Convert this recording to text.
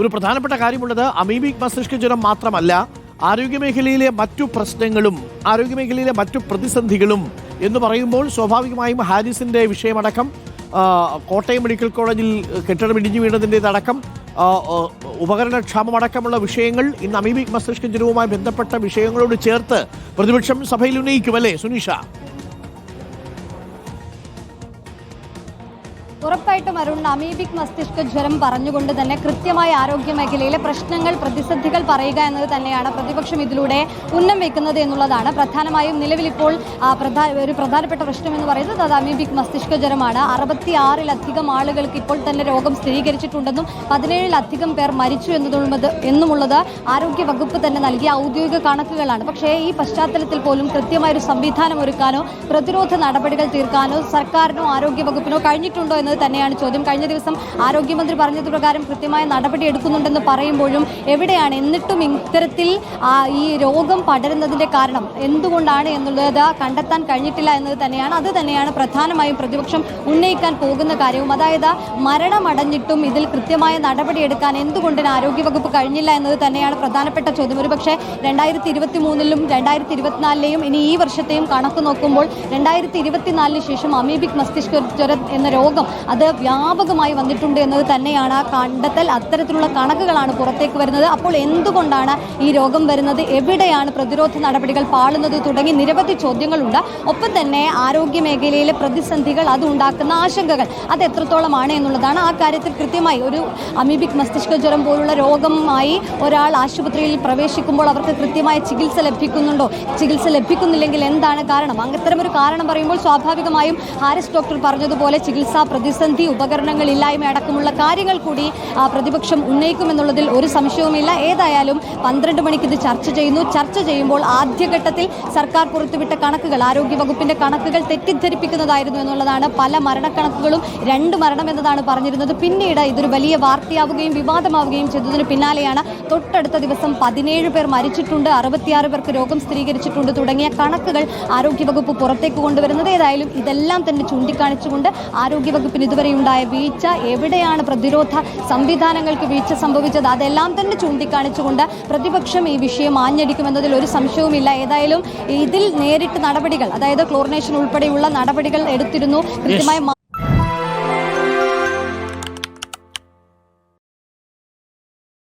ഒരു പ്രധാനപ്പെട്ട കാര്യമുള്ളത് അമീബിക് മസ്തിഷ്ക ജ്വരം മാത്രമല്ല ആരോഗ്യമേഖലയിലെ മറ്റു പ്രശ്നങ്ങളും ആരോഗ്യമേഖലയിലെ മറ്റു പ്രതിസന്ധികളും എന്ന് പറയുമ്പോൾ സ്വാഭാവികമായും ഹാരിസിന്റെ വിഷയമടക്കം കോട്ടയം മെഡിക്കൽ കോളേജിൽ കെട്ടിടം ഇടിഞ്ഞു വീണതിന്റെതടക്കം ഉപകരണക്ഷാമമടക്കമുള്ള വിഷയങ്ങൾ ഇന്ന് അമീബിക് മസ്തിഷ്ക ജ്വരവുമായി ബന്ധപ്പെട്ട വിഷയങ്ങളോട് ചേർത്ത് പ്രതിപക്ഷം സഭയിൽ ഉന്നയിക്കും അല്ലേ സുനീഷ? ഉറപ്പായിട്ടും അരുൺ അമീബിക് മസ്തിഷ്ക ജ്വരം പറഞ്ഞുകൊണ്ട് തന്നെ കൃത്യമായ ആരോഗ്യ മേഖലയിലെ പ്രശ്നങ്ങൾ പ്രതിസന്ധികൾ പറയുക എന്നത് തന്നെയാണ് പ്രതിപക്ഷം ഇതിലൂടെ ഉന്നം വെക്കുന്നത് എന്നുള്ളതാണ്. പ്രധാനമായും നിലവിലിപ്പോൾ ഒരു പ്രധാനപ്പെട്ട പ്രശ്നം എന്ന് പറയുന്നത് അത് അമീബിക് മസ്തിഷ്ക ജ്വരമാണ്. അറുപത്തി ആറിലധികം ആളുകൾക്ക് ഇപ്പോൾ തന്നെ രോഗം സ്ഥിരീകരിച്ചിട്ടുണ്ടെന്നും പതിനേഴിലധികം പേർ മരിച്ചു എന്നതുള്ളത് എന്നുമുള്ളത് ആരോഗ്യ വകുപ്പ് തന്നെ നൽകിയ ഔദ്യോഗിക കണക്കുകളാണ്. പക്ഷേ ഈ പശ്ചാത്തലത്തിൽ പോലും കൃത്യമായ ഒരു സംവിധാനം ഒരുക്കാനോ പ്രതിരോധ നടപടികൾ തീർക്കാനോ സർക്കാരിനോ ആരോഗ്യ വകുപ്പിനോ കഴിഞ്ഞിട്ടുണ്ടോ എന്നത് തന്നെയാണ് ചോദ്യം. കഴിഞ്ഞ ദിവസം ആരോഗ്യമന്ത്രി പറഞ്ഞത് പ്രകാരം കൃത്യമായ നടപടി എടുക്കുന്നുണ്ടെന്ന് പറയുമ്പോഴും എവിടെയാണ് എന്നിട്ടും ഇത്തരത്തിൽ ഈ രോഗം പടരുന്നതിന്റെ കാരണം എന്തുകൊണ്ടാണ് എന്നുള്ളത് കണ്ടെത്താൻ കഴിഞ്ഞിട്ടില്ല എന്നത് തന്നെയാണ്. അത് തന്നെയാണ് പ്രധാനമായും പ്രതിപക്ഷം ഉന്നയിക്കാൻ പോകുന്ന കാര്യവും. അതായത് മരണമടഞ്ഞിട്ടും ഇതിൽ കൃത്യമായ നടപടി എടുക്കാൻ എന്തുകൊണ്ടിന് ആരോഗ്യവകുപ്പ് കഴിഞ്ഞില്ല എന്നത് തന്നെയാണ് പ്രധാനപ്പെട്ട ചോദ്യം. ഒരുപക്ഷെ രണ്ടായിരത്തി ഇരുപത്തി മൂന്നിലും രണ്ടായിരത്തി ഇരുപത്തിനാലിലെയും ഇനി ഈ വർഷത്തെയും കണക്ക് നോക്കുമ്പോൾ രണ്ടായിരത്തി ഇരുപത്തിനാലിന് ശേഷം അമീബിക് മസ്തിഷ്ക ജ്വരം എന്ന രോഗം അത് വ്യാപകമായി വന്നിട്ടുണ്ട് എന്നത് തന്നെയാണ് ആ കണ്ടെത്തൽ. അത്തരത്തിലുള്ള കണക്കുകളാണ് പുറത്തേക്ക് വരുന്നത്. അപ്പോൾ എന്തുകൊണ്ടാണ് ഈ രോഗം വരുന്നത്? എവിടെയാണ് പ്രതിരോധ നടപടികൾ പാളുന്നത് തുടങ്ങി നിരവധി ചോദ്യങ്ങളുണ്ട്. ഒപ്പം തന്നെ ആരോഗ്യ മേഖലയിലെ പ്രതിസന്ധികൾ അതുണ്ടാക്കുന്ന ആശങ്കകൾ അത് എത്രത്തോളമാണ് എന്നുള്ളതാണ് ആ കാര്യത്തിൽ കൃത്യമായി ഒരു അമീബിക് മസ്തിഷ്ക ജ്വരം പോലുള്ള രോഗമായി ഒരാൾ ആശുപത്രിയിൽ പ്രവേശിക്കുമ്പോൾ അവർക്ക് കൃത്യമായ ചികിത്സ ലഭിക്കുന്നുണ്ടോ? ചികിത്സ ലഭിക്കുന്നില്ലെങ്കിൽ എന്താണ് കാരണം? അത്തരമൊരു കാരണം പറയുമ്പോൾ സ്വാഭാവികമായും ഹാരിസ് ഡോക്ടർ പറഞ്ഞതുപോലെ ചികിത്സാ പ്രതിസന്ധി ഉപകരണങ്ങൾ ഇല്ലായ്മ അടക്കമുള്ള കാര്യങ്ങൾ കൂടി പ്രതിപക്ഷം ഉന്നയിക്കുമെന്നുള്ളതിൽ ഒരു സംശയവുമില്ല. ഏതായാലും പന്ത്രണ്ട് മണിക്ക് ഇത് ചർച്ച ചെയ്യുന്നു. ചർച്ച ചെയ്യുമ്പോൾ ആദ്യഘട്ടത്തിൽ സർക്കാർ പുറത്തുവിട്ട കണക്കുകൾ ആരോഗ്യവകുപ്പിന്റെ കണക്കുകൾ തെറ്റിദ്ധരിപ്പിക്കുന്നതായിരുന്നു എന്നുള്ളതാണ്. പല മരണക്കണക്കുകളും രണ്ട് മരണം എന്നതാണ് പറഞ്ഞിരുന്നത്. പിന്നീട് ഇതൊരു വലിയ വാർത്തയാവുകയും വിവാദമാവുകയും ചെയ്തതിന് പിന്നാലെയാണ് തൊട്ടടുത്ത ദിവസം പതിനേഴ് പേർ മരിച്ചിട്ടുണ്ട് അറുപത്തിയാറ് പേർക്ക് രോഗം സ്ഥിരീകരിച്ചിട്ടുണ്ട് തുടങ്ങിയ കണക്കുകൾ ആരോഗ്യവകുപ്പ് പുറത്തേക്ക് കൊണ്ടുവരുന്നത്. ഏതായാലും ഇതെല്ലാം തന്നെ ചൂണ്ടിക്കാണിച്ചുകൊണ്ട് ആരോഗ്യവകുപ്പിന് ഇതുവരെ ഉണ്ടായ വീഴ്ച എവിടെയാണ് പ്രതിരോധ സംവിധാനങ്ങൾക്ക് വീഴ്ച സംഭവിച്ചത്? അതെല്ലാം തന്നെ ചൂണ്ടിക്കാണിച്ചുകൊണ്ട് പ്രതിപക്ഷം ഈ വിഷയം ആഞ്ഞടിക്കുമെന്നതിൽ ഒരു സംശയവുമില്ല. ഏതായാലും ഇതിൽ നേരിട്ട് നടപടികൾ അതായത് ക്ലോറിനേഷൻ ഉൾപ്പെടെയുള്ള നടപടികൾ എടുത്തിരുന്നു. കൃത്യമായ